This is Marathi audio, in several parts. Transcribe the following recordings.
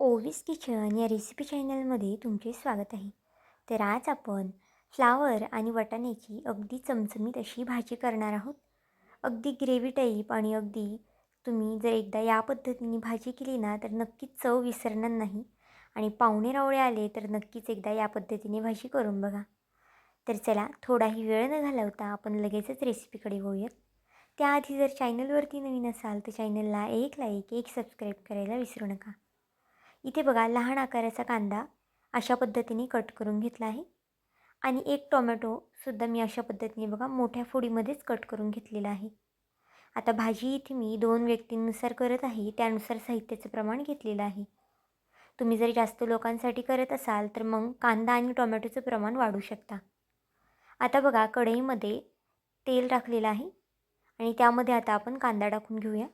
ओवीस किचन या रेसिपी चॅनलमध्ये तुमचे स्वागत आहे. तर आज आपण फ्लावर आणि वटाण्याची अगदी चमचमीत अशी भाजी करणार आहोत. अगदी ग्रेव्ही टाईप आणि अगदी तुम्ही जर एकदा या पद्धतीने भाजी केली ना तर नक्कीच चव विसरणार नाही. आणि पाहुणे रावळे आले तर नक्कीच एकदा या पद्धतीने भाजी करून बघा. तर चला थोडाही वेळ न घालवता आपण लगेचच रेसिपीकडे होऊयात त्याआधी जर चॅनलवरती नवीन असाल तर चॅनलला एक लाईक एक सबस्क्राईब करायला विसरू नका. इथे बघा लहान आकाराचा कांदा अशा पद्धतीने कट करून घेतला आहे. आणि एक टोमॅटोसुद्धा मी अशा पद्धतीने बघा मोठ्या फोडीमध्येच कट करून घेतलेला आहे. आता भाजी इथे मी दोन व्यक्तींनुसार करत आहे त्यानुसार साहित्याचं प्रमाण घेतलेलं आहे. तुम्ही जर जास्त लोकांसाठी करत असाल तर मग कांदा आणि टोमॅटोचं प्रमाण वाढू शकता. आता बघा कढईमध्ये तेल टाकलेलं आहे. आणि त्यामध्ये आता आपण कांदा टाकून घेऊया.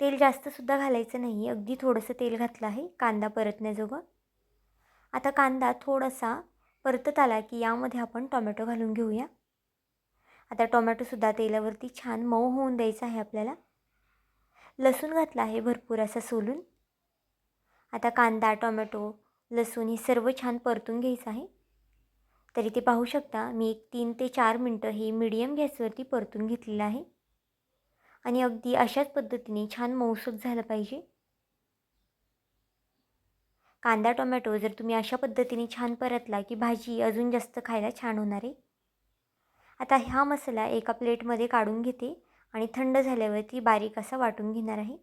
तेल जास्तसुद्धा घालायचं नाही अगदी थोडंसं तेल घातलं आहे. कांदा परतण्याजोगं. आता कांदा थोडासा परतत आला की यामध्ये आपण टोमॅटो घालून घेऊया. आता टोमॅटोसुद्धा तेलावरती छान मऊ होऊन द्यायचं आहे आपल्याला. लसूण घातला आहे भरपूर असा सोलून. आता कांदा टोमॅटो लसूण हे सर्व छान परतून घ्यायचं आहे. तरी ते पाहू शकता मी एक तीन ते चार मिनटं हे मीडियम गॅसवरती परतून घेतलेलं आहे. आणि अगदी अशाच पद्धतीने छान मऊसूत झालं पाहिजे. कांदा टोमॅटो जर तुम्ही अशा पद्धतीने छान परतला की भाजी अजून जास्त खायला छान होणार आहे. आता हा मसाला एका प्लेटमध्ये काढून घेते आणि थंड झाल्यावरती बारीक असा वाटून घेणार आहे.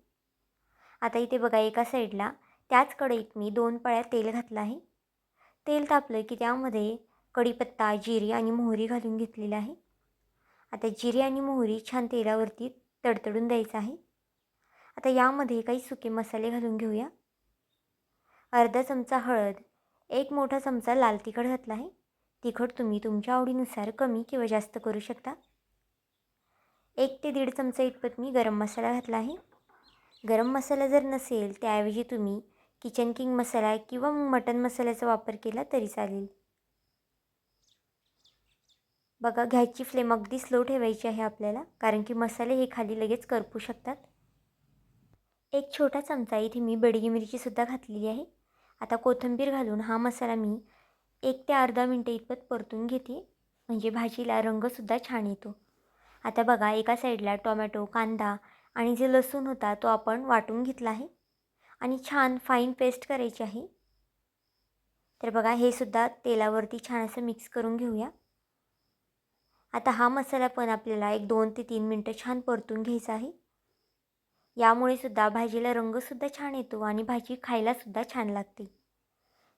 आता इथे बघा एका साईडला त्याच कढईत मी दोन पळ्या तेल घातलं आहे. तेल तापलं की त्यामध्ये कढीपत्ता जिरी आणि मोहरी घालून घेतलेलं आहे. आता जिरे आणि मोहरी छान तेलावरती तडतडून द्यायचं आहे. आता यामध्ये काही सुके मसाले घालून घेऊया. अर्धा चमचा हळद एक मोठा चमचा लाल तिखट घातला आहे. तिखट तुम्ही तुमच्या आवडीनुसार कमी किंवा जास्त करू शकता. एक ते दीड चमचा इतपत मी गरम मसाला घातला आहे. गरम मसाला जर नसेल त्याऐवजी तुम्ही किचन किंग मसाला किंवा मटन मसाल्याचा वापर केला तरी चालेल. बघा घ्यायची फ्लेम अगदी स्लो ठेवायची आहे आपल्याला कारण की मसाले हे खाली लगेच करपू शकतात. एक छोटा चमचा इथे मी बडगी मिरचीसुद्धा घातलेली आहे. आता कोथिंबीर घालून हा मसाला मी एक ते अर्धा मिनटं इतपत परतून घेते म्हणजे भाजीला रंगसुद्धा छान येतो. आता बघा एका साईडला टोमॅटो कांदा आणि जे लसूण होता तो आपण वाटून घेतला आहे. आणि छान फाईन पेस्ट करायची आहे. तर बघा हे सुद्धा तेलावरती छान असं मिक्स करून घेऊया. आता हा मसाला पण आपल्याला एक दोन ते तीन मिनटं छान परतून घ्यायचा आहे. यामुळे सुद्धा भाजीला रंगसुद्धा छान येतो आणि भाजी खायलासुद्धा छान लागते.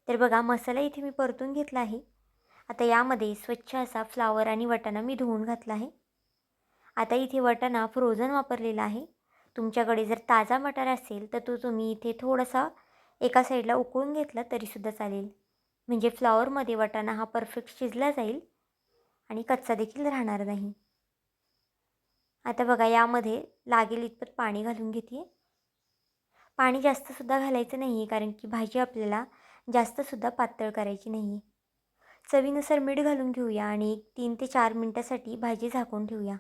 तर बघा मसाला इथे मी परतून घेतला आहे. आता यामध्ये स्वच्छ असा फ्लावर आणि वटाणा मी धुवून घातला आहे. आता इथे वटाणा फ्रोझन वापरलेला आहे. तुमच्याकडे जर ताजा मटार असेल तर तो तुम्ही इथे थोडासा एका साईडला उकळून घेतला तरीसुद्धा चालेल. म्हणजे फ्लावरमध्ये वटाणा हा परफेक्ट शिजला जाईल. आणि कच्चा देखील राहणार नाही. आता बघा यामध्ये लागेल इतपत पाणी घालून घेते पाणी जास्तसुद्धा घालायचं नाही आहे कारण की भाजी आपल्याला जास्तसुद्धा पातळ करायची नाही आहे चवीनुसार मीठ घालून घेऊया आणि एक तीन ते चार मिनटासाठी भाजी झाकून ठेवूया.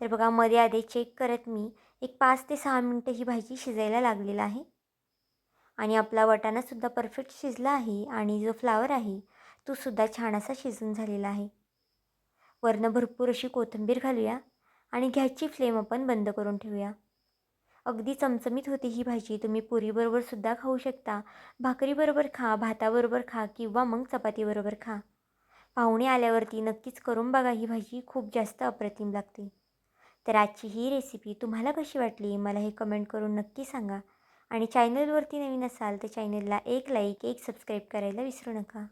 तर बघा मध्ये आधी चेक करत मी एक पाच ते सहा मिनटं ही भाजी शिजायला लागलेला आहे. आणि आपला वटाणासुद्धा परफेक्ट शिजला आहे आणि जो फ्लावर आहे तो सुद्धा छान असा शिजून झालेला आहे. वरनं भरपूर अशी कोथिंबीर घालूया आणि घ्यायची फ्लेम आपण बंद करून ठेवूया. अगदी चमचमीत होती ही भाजी. तुम्ही पुरीबरोबर सुद्धा खाऊ शकता. भाकरीबरोबर खा भाताबरोबर खा किंवा मग चपातीबरोबर खा. पाहुणे आल्यावरती नक्कीच करून बघा ही भाजी. खूप जास्त अप्रतिम लागते. तर आजची ही रेसिपी तुम्हाला कशी वाटली? मला हे कमेंट करून नक्की सांगा. आणि चॅनलवरती नवीन असाल तर चॅनलला एक लाईक एक सबस्क्राईब करायला विसरू नका.